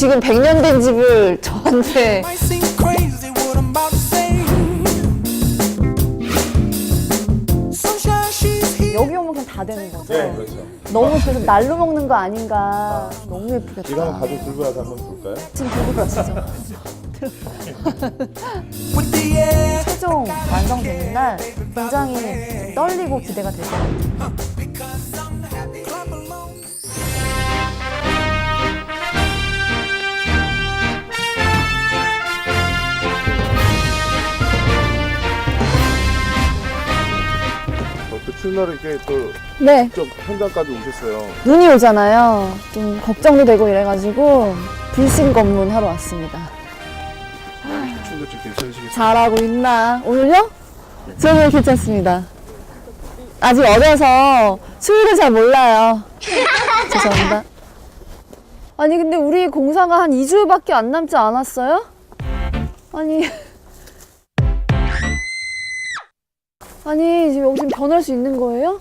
지금 100년 된 집을 저한테. 여기 오면 그냥 다 되는 거죠? 네, 그렇죠. 너무 그래서 날로 먹는 거 아닌가. 너무 예쁘겠다. 이거 한번 가족 들고 와서 한번 볼까요? 지금 들고 가시죠. 최종 완성되는 날 굉장히 떨리고 기대가 될 것 같아요. 어, 그 출날은 이렇게 또좀 네. 현장까지 오셨어요. 눈이 오잖아요. 좀 걱정도 되고 이래가지고 불신 검문 하러 왔습니다. 춤도 좀 괜찮으시겠어요? 잘하고 있나? 오늘요? 저는 괜찮습니다. 아직 어려서 추위를 잘 몰라요. 죄송합니다. 아니 근데 우리 공사가 한 2주밖에 안 남지 않았어요? 아니 아니 지금 여기 지금 변할 수 있는 거예요?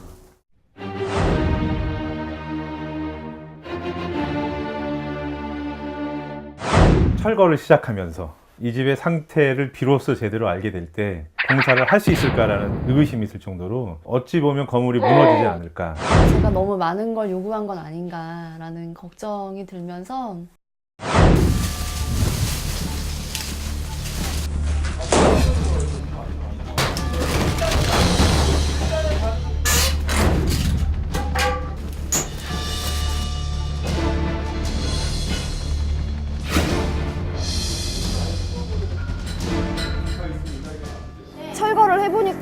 철거를 시작하면서 이 집의 상태를 비로소 제대로 알게 될 때 공사를 할 수 있을까라는 의구심이 있을 정도로 어찌 보면 건물이 무너지지 않을까 제가 너무 많은 걸 요구한 건 아닌가라는 걱정이 들면서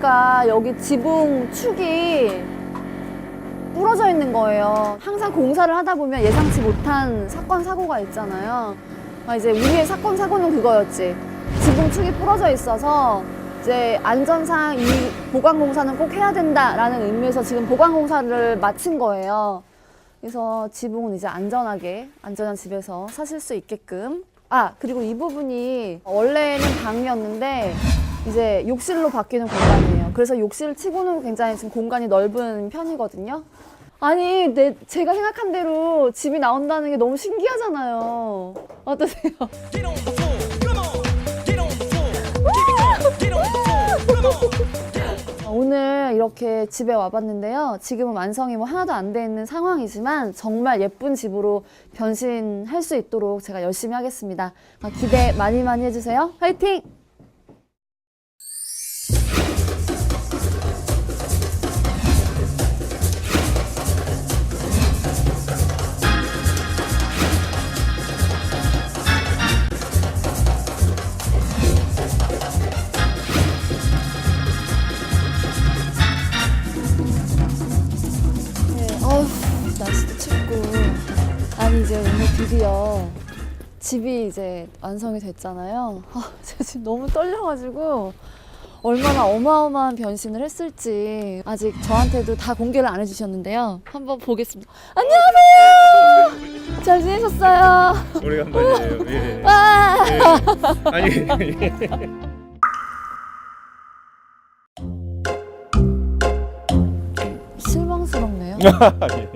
보니까 여기 지붕 축이 부러져 있는 거예요. 항상 공사를 하다 보면 예상치 못한 사건 사고가 있잖아요. 아, 이제 우리의 사건 사고는 그거였지. 지붕 축이 부러져 있어서 이제 안전상 이 보강 공사는 꼭 해야 된다라는 의미에서 지금 보강 공사를 마친 거예요. 그래서 지붕은 이제 안전하게 안전한 집에서 사실 수 있게끔 아 그리고 이 부분이 원래는 방이었는데 이제 욕실로 바뀌는 공간이에요. 그래서 욕실 치고는 굉장히 지금 공간이 넓은 편이거든요. 아니, 내, 제가 생각한 대로 집이 나온다는 게 너무 신기하잖아요. 어떠세요? On. 오늘 이렇게 집에 와봤는데요. 지금은 완성이 뭐 하나도 안 돼 있는 상황이지만 정말 예쁜 집으로 변신할 수 있도록 제가 열심히 하겠습니다. 아, 기대 많이 많이 해주세요. 화이팅! 이제 오늘 드디어 집이 이제 완성이 됐잖아요. 아, 제가 지금 너무 떨려가지고 얼마나 어마어마한 변신을 했을지 아직 저한테도 다 공개를 안 해주셨는데요. 한번 보겠습니다. 안녕하세요! 잘 지내셨어요? 오래간만이에요 예. 와! 아니 실망스럽네요. 예.